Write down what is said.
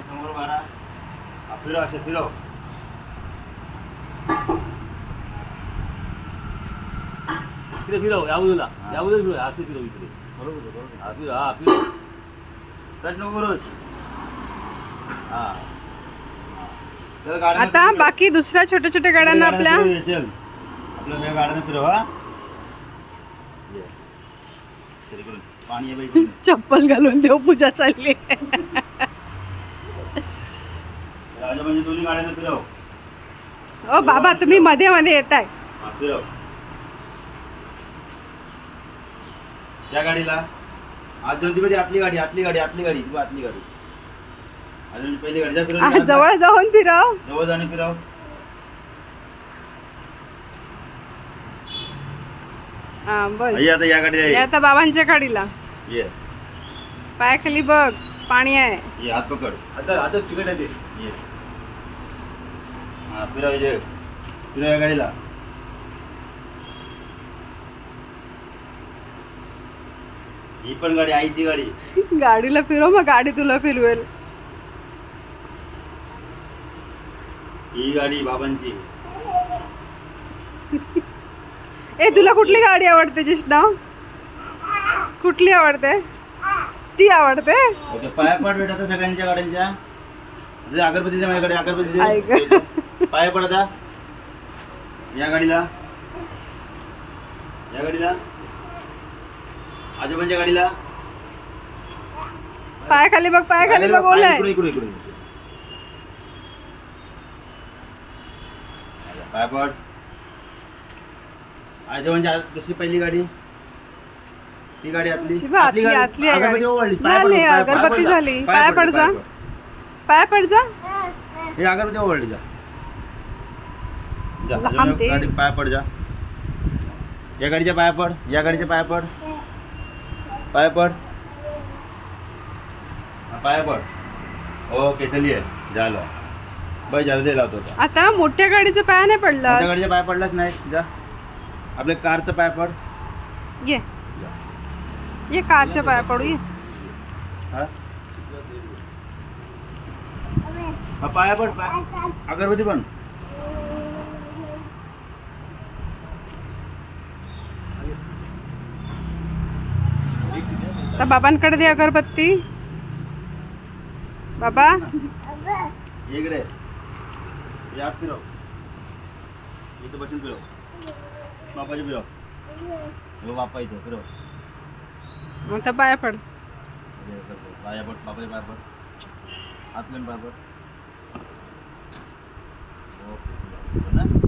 समोर मारा. फिरव असे फिरव. इकडे फिरव या बाजूला. या बाजूला फिरव असं फिरव इकडे. बरोबर बरोबर हा फिरव हा करूस हा. आता. बाकी दुसऱ्या छोट्या छोट्या गाड्यांना आपल्या? चल. आपल्या गाड्यांना फिरव हा. पाणी. चप्पल घालून देवपूजा चालली. राजा म्हणजे दोन्ही गाड्यांना फिरव. ओ बाबा तुम्ही मध्ये मध्ये येत आहे हा, फिरव. त्या गाडीला. आज दोन ती आतली गाडी आतली गाडी आतली गाडी तू आतली गाडी. अजून पहिली गाडी. जा फिरव जवळ जाऊन फिरव. जवळ जाणे फिरव. हा बस. आई आता या गाडी हे आता बाबांच्या गाडीला. ये. पायाखाली बघ पाणी आहे. ये हात पकड. आता आता तिकडे आहे ते ये. हा या गाडीला. ही पण गाडी आईची गाडी. गाडीला फिरव मग गाडी तुला फिरवेल. ही गाडी बाबांची. ए तुला कुठली गाडी आवडते जिष्णा? कुठली आवडते? ती आवडते? ओके पाया पड बेटा आता सगळ्यांच्या गाड्यांच्या. इथे अगरबत्ती दे माझ्याकडे अगरबत्ती ऐक. पाया पड आता या गाडीला या गाडीला आजोबांच्या गाडीला बघ पायाखाली बघ पाया इकडे इकडे इकडे पाया पड आजोबांची आ- दुसरी पहिली गाडी ती गाडी आतली ती बघ, आतली- गाडी. आतली आहे गाडी. पाया झाली, पाया- पाया अगरबत्ती. झाली. पाया पाया पड, जा. पाया. पाय पड जा हे अगरबत्ती ओवाळली जा जा लांब अजून ते. एक गाडी पाया पड जा. या गाडीच्या पाया पड या गाडीच्या पाया पड. पाया पड. हा, पाया पड. ओके चलिए झालं. बाई झालं दे लावतो आता. आता मोठ्या गाडीचं पाय नाही मोठ्या पडलं गाडीच्या पाया पडलाच नाही. जा. आपल्या कारचं पाया पड. ये. ये कारच्या पाया पडू ये. हा? हा, पाया पड पाय. अगरबत्ती पण. तर बाबांकडे दे अगरबत्ती. बाबा. ये इकडे. यात फिरव. इथं बसून फिरव. बापाची फिरव. हो बापा इथं फिरव. आता पाया पड. कर, कर. पाया पड बापाच्या पाया पड. हात लावून पाया पड. ओके ना?